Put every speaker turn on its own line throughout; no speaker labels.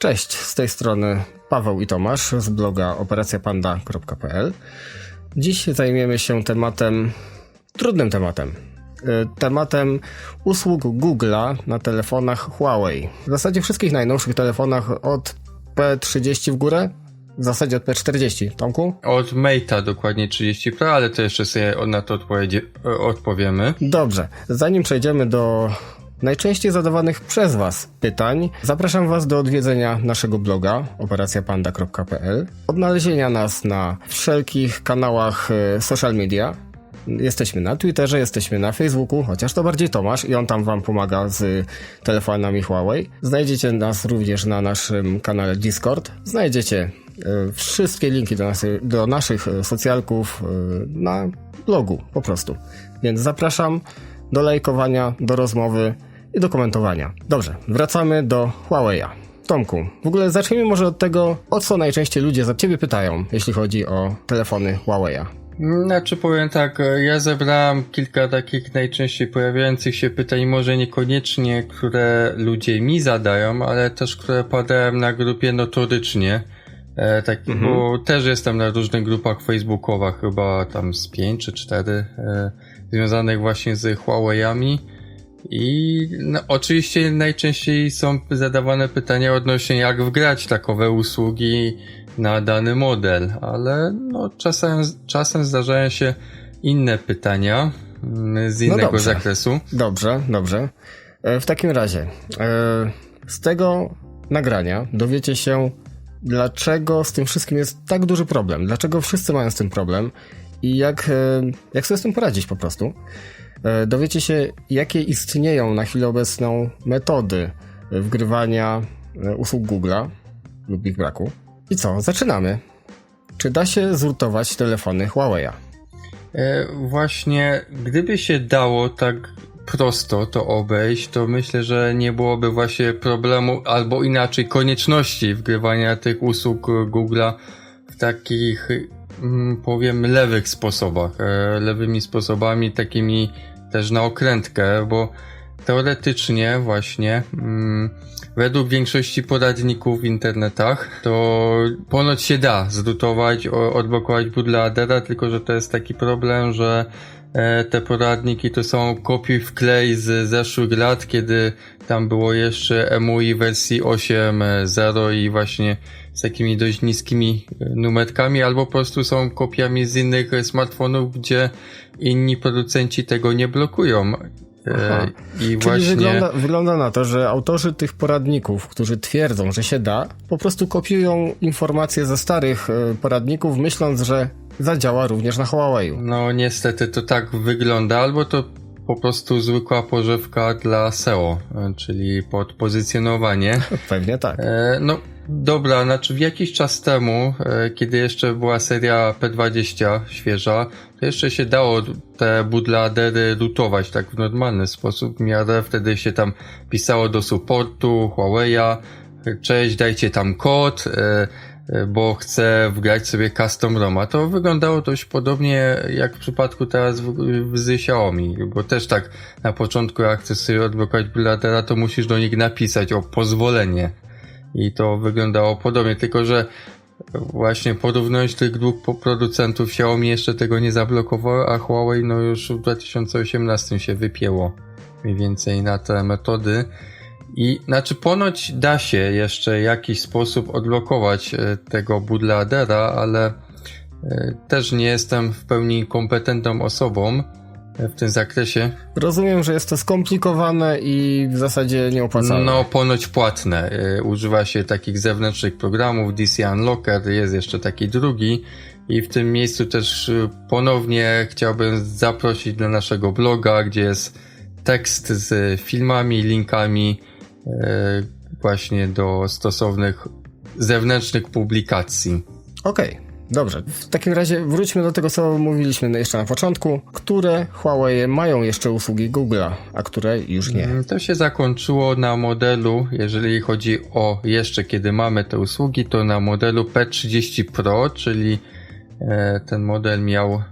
Cześć, z tej strony Paweł i Tomasz z bloga operacjapanda.pl. Dziś zajmiemy się tematem, trudnym tematem. Y, Tematem usług Google'a na telefonach Huawei. W zasadzie wszystkich najnowszych telefonach od P30 w górę, w zasadzie od P40. Tomku?
Od Mate'a dokładnie 30 Pro, ale to jeszcze sobie na to e, odpowiemy.
Dobrze, zanim przejdziemy do najczęściej zadawanych przez Was pytań, zapraszam Was do odwiedzenia naszego bloga operacjapanda.pl, odnalezienia nas na wszelkich kanałach e, social media. Jesteśmy na Twitterze, jesteśmy na Facebooku, chociaż to bardziej Tomasz i on tam Wam pomaga z telefonami Huawei. Znajdziecie nas również na naszym kanale Discord. Znajdziecie e, wszystkie linki do, nasy, do naszych e, socjalków e, na blogu po prostu. Więc zapraszam do lajkowania, do rozmowy i do komentowania. Dobrze, wracamy do Huawei'a. Tomku, w ogóle zacznijmy może od tego, o co najczęściej ludzie za ciebie pytają, jeśli chodzi o telefony Huawei'a.
Znaczy powiem tak, e, ja zebrałem kilka takich najczęściej pojawiających się pytań, może niekoniecznie, które ludzie mi zadają, ale też które padają na grupie notorycznie. E, tak, bo też jestem na różnych grupach facebookowych, chyba tam z pięć czy cztery, e, związanych właśnie z Huawei'ami. I no, oczywiście najczęściej są zadawane pytania odnośnie jak wgrać takowe usługi na dany model, ale no, czasem, czasem zdarzają się inne pytania mm, z innego
dobrze.
zakresu.
Dobrze, dobrze. E, W takim razie, e, z tego nagrania dowiecie się, dlaczego z tym wszystkim jest tak duży problem, dlaczego wszyscy mają z tym problem i jak, e, jak sobie z tym poradzić po prostu. E, Dowiecie się, jakie istnieją na chwilę obecną metody wgrywania e, usług Google'a lub ich braku. I co, zaczynamy. Czy da się zrutować telefony Huawei'a?
E, właśnie, gdyby się dało tak prosto to obejść, to myślę, że nie byłoby właśnie problemu, albo inaczej konieczności wgrywania tych usług Google'a w takich, mm, powiem, lewych sposobach, lewymi sposobami, takimi też na okrętkę, bo teoretycznie właśnie mm, według większości poradników w internetach to ponoć się da zrutować, odblokować bootloadera, tylko że to jest taki problem, że e, te poradniki to są kopiuj wklej z zeszłych lat, kiedy tam było jeszcze EMUI wersji 8.0 i właśnie z takimi dość niskimi e, numerkami, albo po prostu są kopiami z innych smartfonów, gdzie inni producenci tego nie blokują. E,
Aha.
I
Czyli
właśnie...
wygląda, wygląda na to, że autorzy tych poradników, którzy twierdzą, że się da, po prostu kopiują informacje ze starych e, poradników, myśląc, że zadziała również na Huawei'u.
No niestety to tak wygląda, albo to po prostu zwykła pożywka dla SEO, czyli pod pozycjonowanie.
Pewnie tak.
E, no dobra, znaczy jakiś czas temu, e, kiedy jeszcze była seria P20 świeża, to jeszcze się dało te bootloadery rutować tak w normalny sposób, w miarę wtedy się tam pisało do supportu Huawei'a, cześć, dajcie tam kod, e, e, bo chcę wgrać sobie custom ROMa. To wyglądało dość podobnie jak w przypadku teraz z Xiaomi, bo też tak na początku jak chcesz sobie odblokować bootloadera, to musisz do nich napisać o pozwolenie. I to wyglądało podobnie, tylko że właśnie porównując tych dwóch producentów, Xiaomi jeszcze tego nie zablokowało, a Huawei no już w 2018 się wypięło mniej więcej na te metody. I znaczy ponoć da się jeszcze w jakiś sposób odblokować e, tego bootloadera, ale e, też nie jestem w pełni kompetentną osobą w tym zakresie.
Rozumiem, że jest to skomplikowane i w zasadzie nieopłacalne.
No, ponoć płatne. Y, Używa się takich zewnętrznych programów, DC Unlocker, jest jeszcze taki drugi. I w tym miejscu też y, ponownie chciałbym zaprosić do naszego bloga, gdzie jest tekst z filmami, linkami y, właśnie do stosownych zewnętrznych publikacji.
Okej, dobrze. W takim razie wróćmy do tego, co mówiliśmy jeszcze na początku. Które Huawei mają jeszcze usługi Google'a, a które już nie?
Mm, To się zakończyło na modelu, jeżeli chodzi o jeszcze kiedy mamy te usługi, to na modelu P30 Pro, czyli e, ten model miał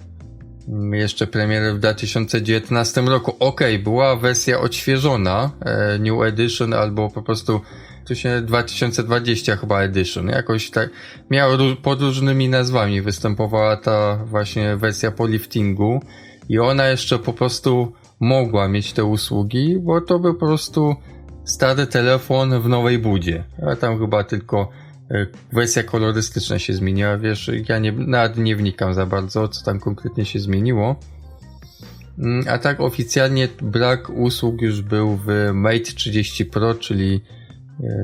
mm, jeszcze premierę w 2019 roku. Ok, była wersja odświeżona, e, New Edition albo po prostu to się 2020 chyba Edition, jakoś tak, miał ró- pod różnymi nazwami występowała ta właśnie wersja po liftingu i ona jeszcze po prostu mogła mieć te usługi, bo to był po prostu stary telefon w nowej budzie, a tam chyba tylko e, wersja kolorystyczna się zmieniła, wiesz, ja nie, nawet nie wnikam za bardzo, co tam konkretnie się zmieniło. Mm, A tak oficjalnie brak usług już był w Mate 30 Pro, czyli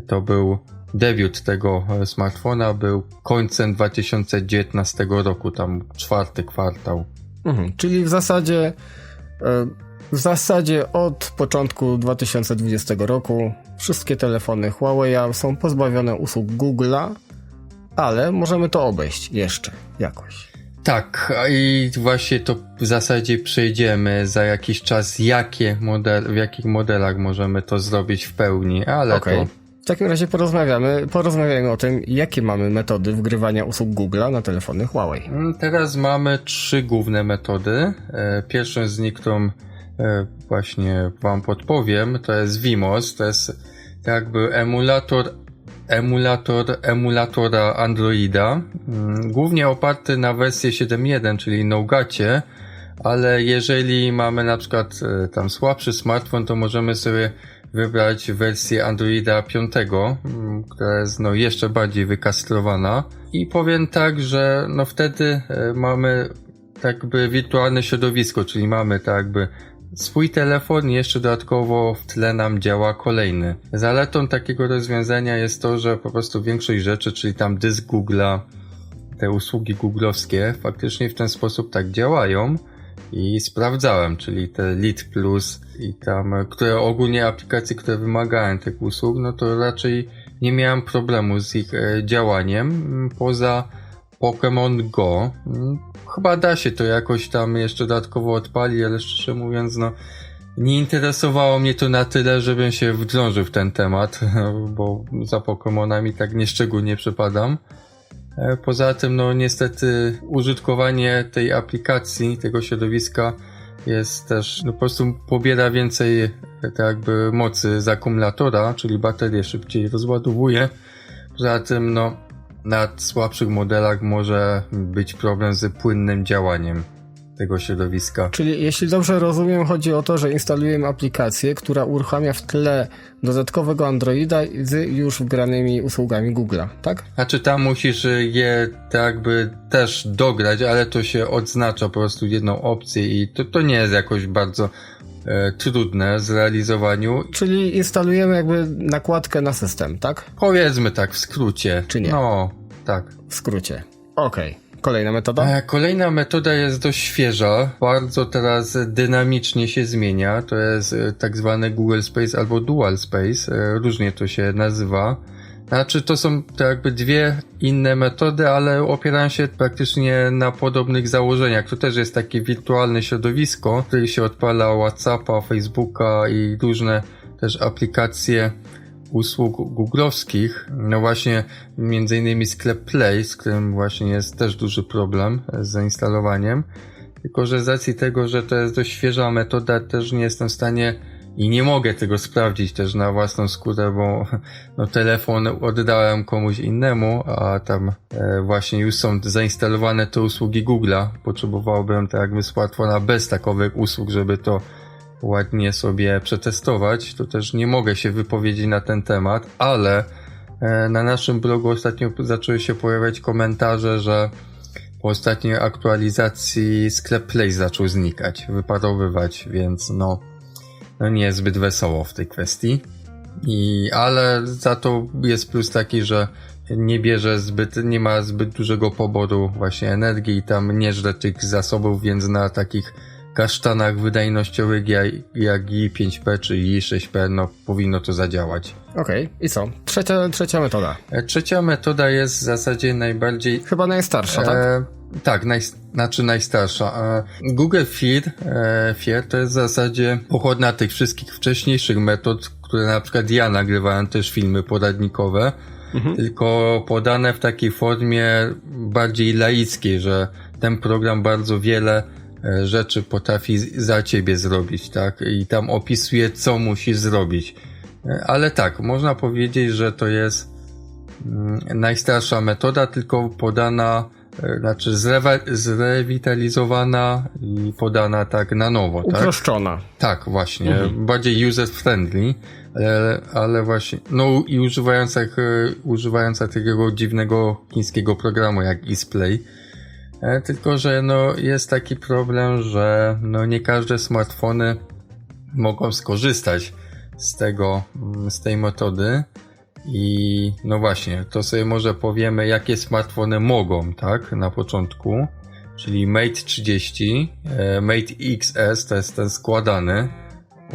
to był debiut tego e, smartfona, był końcem 2019 roku, tam czwarty kwartał.
Mhm. Czyli w zasadzie e, w zasadzie od początku 2020 roku wszystkie telefony Huawei są pozbawione usług Google'a, ale możemy to obejść jeszcze jakoś.
Tak, i właśnie to w zasadzie przejdziemy za jakiś czas, jakie model, w jakich modelach możemy to zrobić w pełni, ale
Okej.
to
W takim razie porozmawiamy, porozmawiamy o tym, jakie mamy metody wgrywania usług Google'a na telefony Huawei.
Mm, Teraz mamy trzy główne metody. E, Pierwszą z nich, którą e, właśnie wam podpowiem, to jest Vimos, to jest jakby emulator emulator emulatora Androida, mm, głównie oparty na wersji 7.1, czyli Nougacie, ale jeżeli mamy na przykład e, tam słabszy smartfon, to możemy sobie wybrać wersję Androida 5, mm, która jest no jeszcze bardziej wykastrowana. I powiem tak, że no wtedy e, mamy tak jakby wirtualne środowisko, czyli mamy tak jakby swój telefon i jeszcze dodatkowo w tle nam działa kolejny. Zaletą takiego rozwiązania jest to, że po prostu większość rzeczy, czyli tam dysk Google'a, te usługi googlowskie faktycznie w ten sposób tak działają i sprawdzałem, czyli te Lead Plus i tam, które ogólnie aplikacje, które wymagają tych usług, no to raczej nie miałem problemu z ich e, działaniem m, poza Pokémon Go. Mm, Chyba da się to jakoś tam jeszcze dodatkowo odpalić, ale szczerze mówiąc, no nie interesowało mnie to na tyle, żebym się wdrążył w ten temat, bo za Pokémonami tak nieszczególnie przepadam. E, Poza tym, no niestety, użytkowanie tej aplikacji, tego środowiska jest też, no po prostu pobiera więcej e, tak jakby mocy z akumulatora, czyli baterię szybciej rozładowuje. Poza tym, no na słabszych modelach może być problem z płynnym działaniem tego środowiska.
Czyli jeśli dobrze rozumiem, chodzi o to, że instalujemy aplikację, która uruchamia w tle dodatkowego Androida z już wgranymi usługami Google'a, tak?
Znaczy tam musisz je tak jakby też dograć, ale to się odznacza po prostu jedną opcję i to, to nie jest jakoś bardzo e, trudne w zrealizowaniu.
Czyli instalujemy jakby nakładkę na system, tak?
Powiedzmy tak w skrócie.
Czy nie?
No, tak.
W skrócie. Okej. Kolejna metoda?
E, Kolejna metoda jest dość świeża, bardzo teraz dynamicznie się zmienia. To jest e, tak zwany Google Space albo Dual Space, e, różnie to się nazywa. Znaczy to są to jakby dwie inne metody, ale opierają się praktycznie na podobnych założeniach. To też jest takie wirtualne środowisko, w którym się odpala Whatsappa, Facebooka i różne też aplikacje usług googlowskich. No właśnie, między innymi sklep Play, z którym właśnie jest też duży problem z zainstalowaniem. Tylko, że z racji tego, że to jest dość świeża metoda, też nie jestem w stanie i nie mogę tego sprawdzić też na własną skórę, bo no, telefon oddałem komuś innemu, a tam e, właśnie już są zainstalowane te usługi Google'a. Potrzebowałbym tak jakby smartfona bez takowych usług, żeby to ładnie sobie przetestować, to też nie mogę się wypowiedzieć na ten temat, ale e, na naszym blogu ostatnio zaczęły się pojawiać komentarze, że po ostatniej aktualizacji sklep Play zaczął znikać, wyparowywać, więc no, no nie jest zbyt wesoło w tej kwestii. I, ale za to jest plus taki, że nie bierze zbyt, nie ma zbyt dużego poboru właśnie energii i tam nie żre tych zasobów, więc na takich kasztanach wydajnościowych jak, jak i5P czy i6P, no powinno to zadziałać.
Okej. I co? Trzecia, trzecia metoda.
E, Trzecia metoda jest w zasadzie najbardziej
Chyba najstarsza, tak?
E, tak, naj, znaczy najstarsza. E, Google Fear, e, Fear to jest w zasadzie pochodna tych wszystkich wcześniejszych metod, które na przykład ja nagrywałem też filmy poradnikowe, tylko podane w takiej formie bardziej laickiej, że ten program bardzo wiele rzeczy potrafi za ciebie zrobić, tak? I tam opisuje, co musisz zrobić. E, Ale tak, można powiedzieć, że to jest mm, najstarsza metoda, tylko podana, e, znaczy zrewa- zrewitalizowana i podana tak na nowo, tak?
Uproszczona.
Tak, właśnie. Bardziej user-friendly, ale, ale właśnie, no i używająca, e, używająca takiego dziwnego chińskiego programu jak Display. E, Tylko, że no jest taki problem, że no nie każde smartfony mogą skorzystać z tego, mm, z tej metody. I no właśnie, to sobie może powiemy, jakie smartfony mogą, tak, na początku. Czyli Mate 30, e, Mate XS to jest ten składany.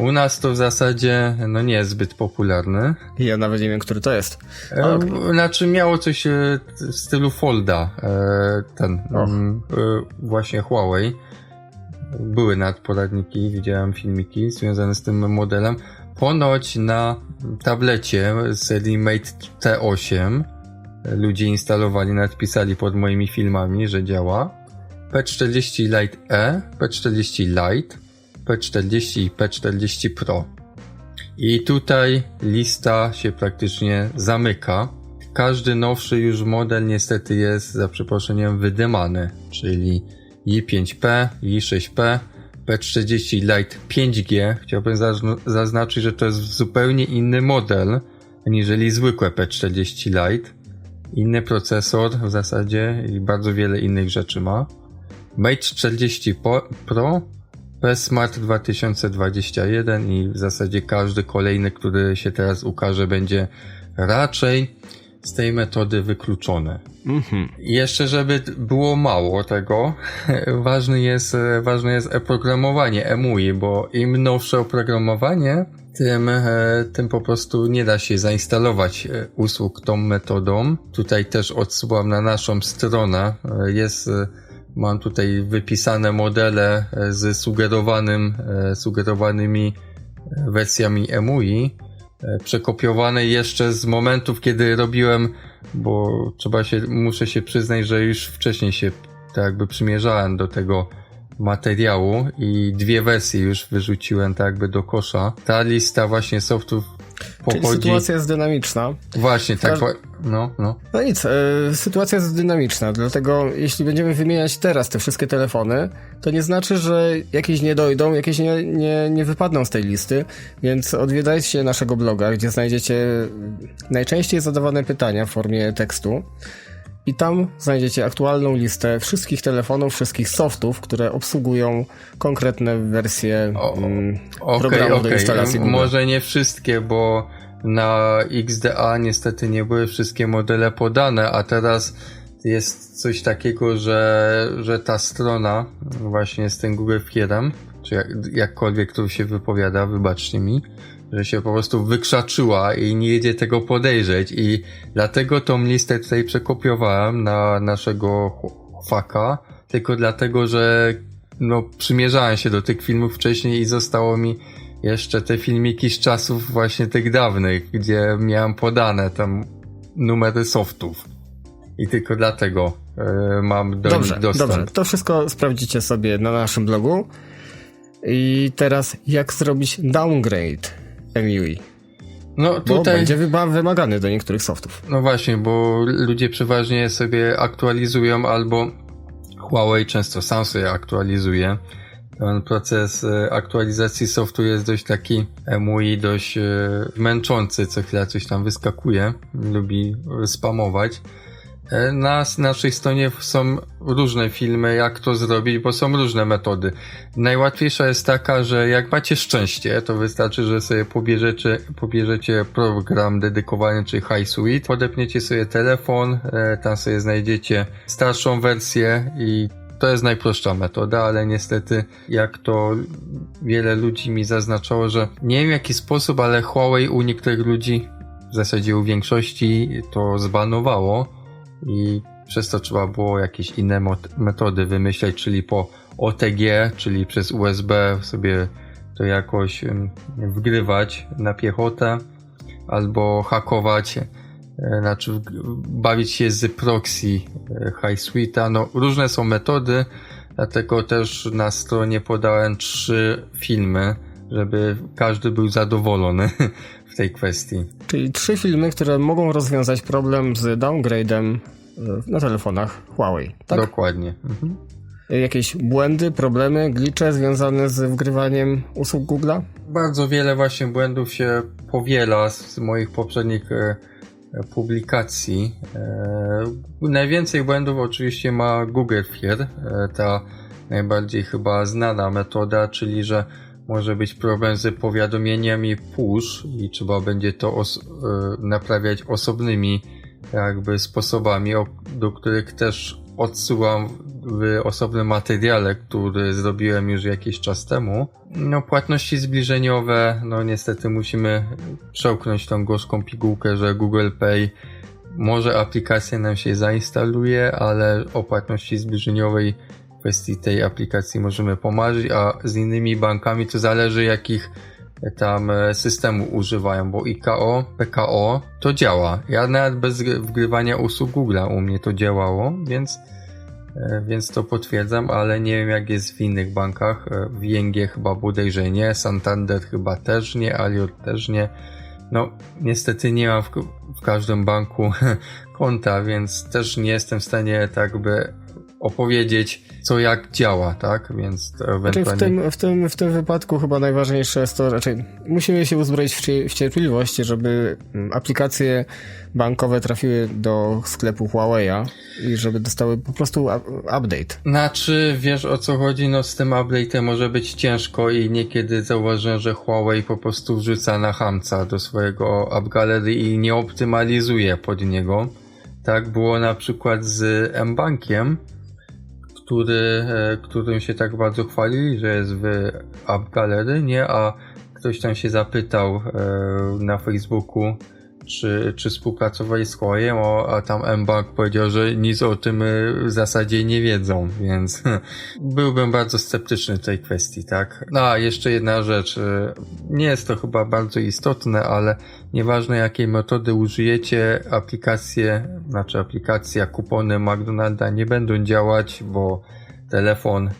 U nas to w zasadzie no nie jest zbyt popularny.
Ja nawet nie wiem, który to jest.
E,
okej.
Znaczy miało coś e, w stylu Folda, e, ten mm, e, właśnie Huawei. Były nadporadniki, widziałem filmiki związane z tym modelem. Ponoć na tablecie z serii Mate T8 ludzie instalowali, nadpisali pod moimi filmami, że działa. P40 Lite E, P40 Lite, P40 i P40 Pro. I tutaj lista się praktycznie zamyka. Każdy nowszy już model niestety jest za przeproszeniem wydymany, czyli i5P, i6P, P40 Lite 5G. Chciałbym zazn- zaznaczyć, że to jest zupełnie inny model aniżeli zwykłe P40 Lite. Inny procesor w zasadzie i bardzo wiele innych rzeczy ma. Mate 40 Po- Pro, P-Smart 2021 i w zasadzie każdy kolejny, który się teraz ukaże, będzie raczej z tej metody wykluczony.
Mhm.
I jeszcze, żeby było mało tego, ważny jest, ważne jest oprogramowanie EMUI, bo im nowsze oprogramowanie, tym, e, tym po prostu nie da się zainstalować e, usług tą metodą. Tutaj też odsyłam na naszą stronę. E, Jest, mam tutaj wypisane modele e, z sugerowanym, e, sugerowanymi e, wersjami EMUI, przekopiowane jeszcze z momentów, kiedy robiłem, bo trzeba się, muszę się przyznać, że już wcześniej się tak jakby przymierzałem do tego materiału i dwie wersje już wyrzuciłem tak jakby do kosza. Ta lista właśnie softów
Czyli
pochodzi...
sytuacja jest dynamiczna.
Właśnie, tak,
Każ-
no, no.
No nic, e, sytuacja jest dynamiczna, dlatego jeśli będziemy wymieniać teraz te wszystkie telefony, to nie znaczy, że jakieś nie dojdą, jakieś nie, nie, nie wypadną z tej listy, więc odwiedzajcie naszego bloga, gdzie znajdziecie najczęściej zadawane pytania w formie tekstu i tam znajdziecie aktualną listę wszystkich telefonów, wszystkich softów, które obsługują konkretne wersje
O,
mm,
Okej,
programu do
okej.
instalacji Google.
Może nie wszystkie, bo na XDA niestety nie były wszystkie modele podane, a teraz jest coś takiego, że, że ta strona właśnie z tym Google Fierem, czy jak, jakkolwiek to się wypowiada, wybaczcie mi, że się po prostu wykrzaczyła i nie jedzie tego podejrzeć i dlatego tą listę tutaj przekopiowałem na naszego faka, tylko dlatego, że no przymierzałem się do tych filmów wcześniej i zostało mi jeszcze te filmiki z czasów właśnie tych dawnych, gdzie miałem podane tam numery softów. I tylko dlatego e, mam do
Dobrze,
nich dostęp.
dobrze. To wszystko sprawdzicie sobie na naszym blogu. I teraz jak zrobić downgrade MUI?
No
Bo
tutaj,
będzie wyba- wymagany do niektórych softów.
no właśnie, bo ludzie przeważnie sobie aktualizują albo Huawei często sam sobie aktualizuje. Ten proces e, aktualizacji softu jest dość taki MUI dość e, męczący, co chwila coś tam wyskakuje, lubi spamować. E, Na naszej stronie są różne filmy, jak to zrobić, bo są różne metody. Najłatwiejsza jest taka, że jak macie szczęście, to wystarczy, że sobie pobierzecie, pobierzecie program dedykowany, czyli High Suite, podepniecie sobie telefon, e, tam sobie znajdziecie starszą wersję i to jest najprostsza metoda, ale niestety, jak to wiele ludzi mi zaznaczało, że nie wiem w jaki sposób, ale Huawei u niektórych ludzi, w zasadzie u większości, to zbanowało i przez to trzeba było jakieś inne metody wymyśleć, czyli po OTG, czyli przez USB sobie to jakoś wgrywać na piechotę albo hakować, e, znaczy bawić się z proxy e, High Suite'a. No, różne są metody, dlatego też na stronie podałem trzy filmy, żeby każdy był zadowolony. w tej kwestii.
Czyli trzy filmy, które mogą rozwiązać problem z downgrade'em e, na telefonach Huawei. Tak?
Dokładnie. Mhm.
Jakieś błędy, problemy, glitche związane z wgrywaniem usług Google'a?
Bardzo wiele właśnie błędów się powiela z moich poprzednich e, publikacji. E, najwięcej błędów oczywiście ma Google Fear, ta najbardziej chyba znana metoda, czyli że może być problem z powiadomieniami push i trzeba będzie to os- e, naprawiać osobnymi jakby sposobami, do których też odsyłam w osobnym materiale, który zrobiłem już jakiś czas temu. No, płatności zbliżeniowe, no niestety musimy przełknąć tą gorzką pigułkę, że Google Pay może aplikacja nam się zainstaluje, ale o płatności zbliżeniowej kwestii tej aplikacji możemy pomarzyć, a z innymi bankami to zależy jakich tam e, systemu używają, bo IKO, PKO to działa. Ja nawet bez gry- wgrywania usług Google'a u mnie to działało, więc, e, więc to potwierdzam, ale nie wiem jak jest w innych bankach. E, W ING chyba bodajże nie, Santander chyba też nie, Aliot też nie. No, niestety nie mam w, w każdym banku konta, więc też nie jestem w stanie tak by opowiedzieć, co jak działa, tak? Więc to
Znaczy w,
ewentualnie...
tym, w, tym, w tym wypadku chyba najważniejsze jest to, raczej musimy się uzbroić w, cie, w cierpliwość, żeby mm, aplikacje bankowe trafiły do sklepu Huawei'a i żeby dostały po prostu up- update.
Znaczy, wiesz o co chodzi, no z tym update'em może być ciężko i niekiedy zauważyłem, że Huawei po prostu wrzuca na hamca do swojego App Gallery i nie optymalizuje pod niego. Tak było na przykład z M-Bankiem, który, e, którym się tak bardzo chwalili, że jest w App nie? A ktoś tam się zapytał e, na Facebooku, czy, czy współpracowali z Huawei, o, a tam M-Bank powiedział, że nic o tym y, w zasadzie nie wiedzą, więc byłbym bardzo sceptyczny w tej kwestii, tak? No, a jeszcze jedna rzecz, y, nie jest to chyba bardzo istotne, ale nieważne jakiej metody użyjecie, aplikacje, znaczy aplikacja, kupony McDonalda nie będą działać, bo telefon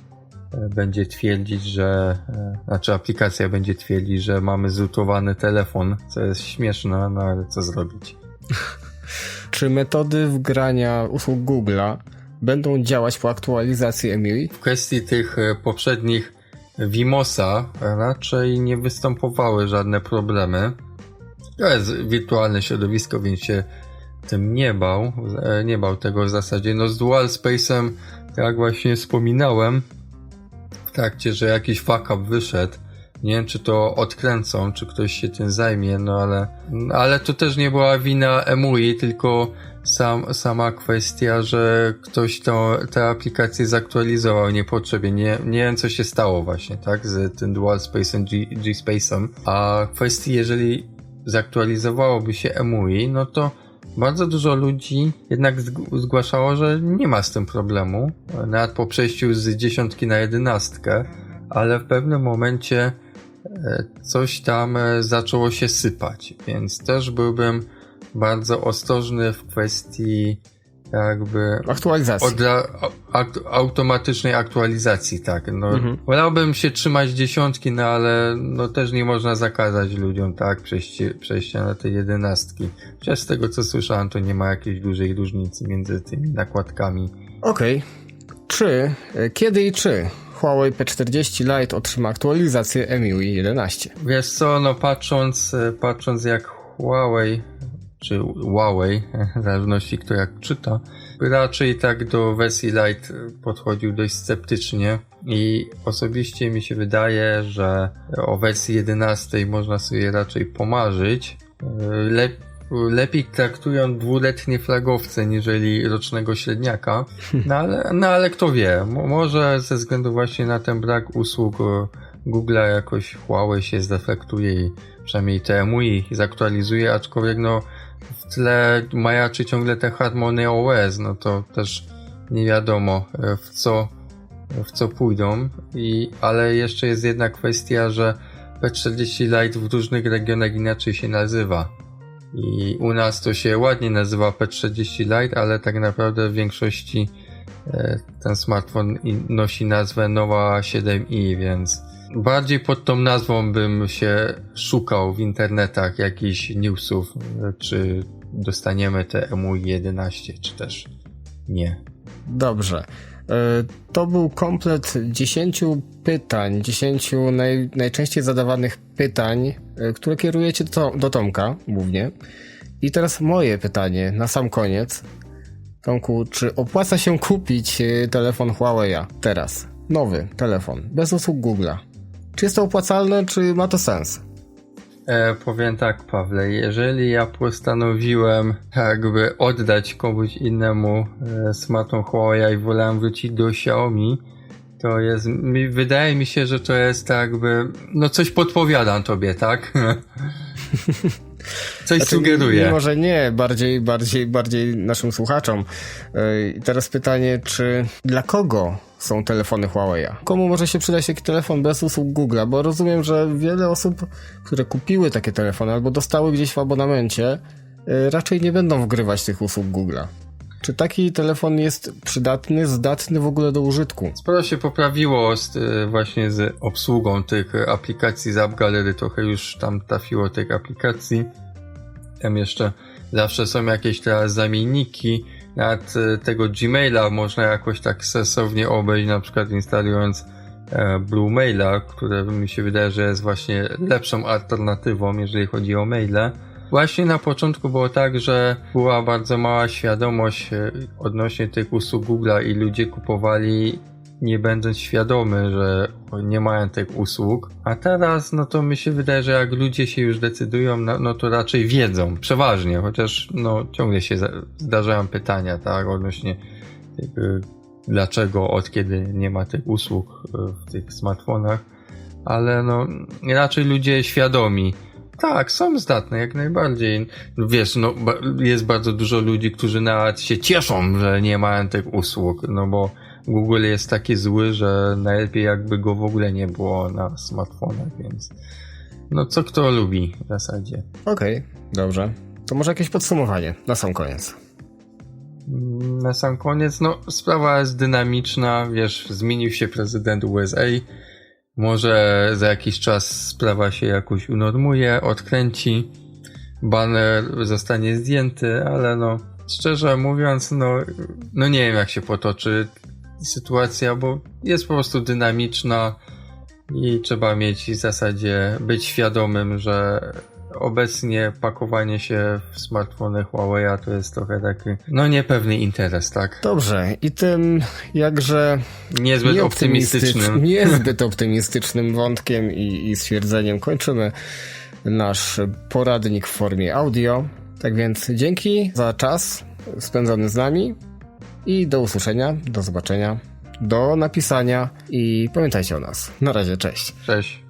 będzie twierdzić, że, e, znaczy aplikacja będzie twierdzić, że mamy zlutowany telefon, co jest śmieszne, no ale co zrobić.
Czy metody wgrania usług Google'a będą działać po aktualizacji MIUI?
W kwestii tych e, poprzednich Vimosa raczej nie występowały żadne problemy. To jest wirtualne środowisko, więc się tym nie bał, e, nie bał tego w zasadzie. No z Dual Space'em, tak jak właśnie wspominałem, w trakcie, że jakiś fuck up wyszedł, nie wiem, czy to odkręcą, czy ktoś się tym zajmie, no ale, ale to też nie była wina EMUI, tylko sam, sama kwestia, że ktoś to, tę aplikację zaktualizował niepotrzebnie. Nie, nie wiem, co się stało właśnie, tak, z tym Dual Space'em, G, G-Space'em. A kwestii, jeżeli zaktualizowałoby się EMUI, no to bardzo dużo ludzi jednak zg- zgłaszało, że nie ma z tym problemu, nawet po przejściu z dziesiątki na jedenastkę, ale w pewnym momencie e, coś tam e, zaczęło się sypać, więc też byłbym bardzo ostrożny w kwestii jakby
Aktualizacji.
ak- automatycznej aktualizacji, tak. No,
Mhm.
Wolałbym się trzymać dziesiątki, no ale no też nie można zakazać ludziom, tak, przejście, przejścia na te jedenastki. Chociaż z tego co słyszałem, to nie ma jakiejś dużej różnicy między tymi nakładkami.
Okej. Czy, e, kiedy i czy Huawei P40 Lite otrzyma aktualizację MIUI 11?
Wiesz co, no patrząc, e, patrząc jak Huawei, czy Huawei, w zależności kto jak czyta, raczej tak do wersji Lite podchodził dość sceptycznie i osobiście mi się wydaje, że o wersji 11 można sobie raczej pomarzyć. Le lepiej traktują dwuletnie flagowce niżeli rocznego średniaka, no ale, no ale kto wie, mo może ze względu właśnie na ten brak usług e, Google'a jakoś Huawei się zdefektuje i przynajmniej TMUI zaktualizuje, aczkolwiek no w tle majaczy ciągle te Harmony OS, no to też nie wiadomo e, w co, w co pójdą, I, ale jeszcze jest jedna kwestia, że P40 Lite w różnych regionach inaczej się nazywa. I u nas to się ładnie nazywa P30 Lite, ale tak naprawdę w większości e, ten smartfon nosi nazwę Nowa 7i, więc Bardziej pod tą nazwą bym się szukał w internetach jakichś newsów, czy dostaniemy te EMUI 11, czy też nie.
Dobrze. E, To był komplet 10 pytań, 10 naj, najczęściej zadawanych pytań, e, które kierujecie do, do Tomka głównie. I teraz moje pytanie na sam koniec. Tomku, czy opłaca się kupić e, telefon Huawei'a teraz? Nowy telefon, bez usług Google'a. Czy jest to opłacalne, czy ma to sens?
E, powiem tak, Pawle, jeżeli ja postanowiłem jakby oddać komuś innemu e, smartfon Huawei i wolałem wrócić do Xiaomi, to jest, mi, wydaje mi się, że to jest tak jakby, no coś podpowiadam tobie, tak? coś
Znaczy,
sugeruję.
Mimo, że nie, bardziej, bardziej, bardziej naszym słuchaczom. Yy, teraz pytanie, czy dla kogo są telefony Huawei'a? Komu może się przydać taki telefon bez usług Google'a? Bo rozumiem, że wiele osób, które kupiły takie telefony albo dostały gdzieś w abonamencie, yy, raczej nie będą wgrywać tych usług Google'a. Czy taki telefon jest przydatny, zdatny w ogóle do użytku?
Sporo się poprawiło z, e, właśnie z obsługą tych aplikacji z App Gallery, trochę już tam trafiło tych aplikacji. Tam jeszcze zawsze są jakieś teraz zamienniki, nawet e, tego Gmaila można jakoś tak sensownie obejść, na przykład instalując e, Blue Maila, które mi się wydaje, że jest właśnie lepszą alternatywą, jeżeli chodzi o maile. Właśnie na początku było tak, że była bardzo mała świadomość e, odnośnie tych usług Google'a i ludzie kupowali nie będąc świadomy, że nie mają tych usług. A teraz, no to mi się wydaje, że jak ludzie się już decydują, no, no to raczej wiedzą, przeważnie, chociaż no ciągle się za- zdarzają pytania, tak, odnośnie tego, dlaczego, od kiedy nie ma tych usług e, w tych smartfonach, ale no raczej ludzie świadomi. Tak, są zdatne, jak najbardziej. Wiesz, no, jest bardzo dużo ludzi, którzy nawet się cieszą, że nie mają tych usług, no bo Google jest taki zły, że najlepiej jakby go w ogóle nie było na smartfonach, więc no co kto lubi w zasadzie.
Okej, dobrze. To może jakieś podsumowanie na sam koniec.
Na sam koniec, no sprawa jest dynamiczna, wiesz, zmienił się prezydent USA, może za jakiś czas sprawa się jakoś unormuje, odkręci, banner zostanie zdjęty, ale no szczerze mówiąc, no, no nie wiem jak się potoczy sytuacja, bo jest po prostu dynamiczna i trzeba mieć w zasadzie być świadomym, że obecnie pakowanie się w smartfony Huawei'a to jest trochę taki, no niepewny interes, tak?
Dobrze, i tym jakże
Niezbyt optymistycznym.
Niezbyt optymistycznym wątkiem i, i stwierdzeniem kończymy nasz poradnik w formie audio. Tak więc dzięki za czas spędzony z nami i do usłyszenia, do zobaczenia, do napisania i pamiętajcie o nas. Na razie, cześć.
Cześć.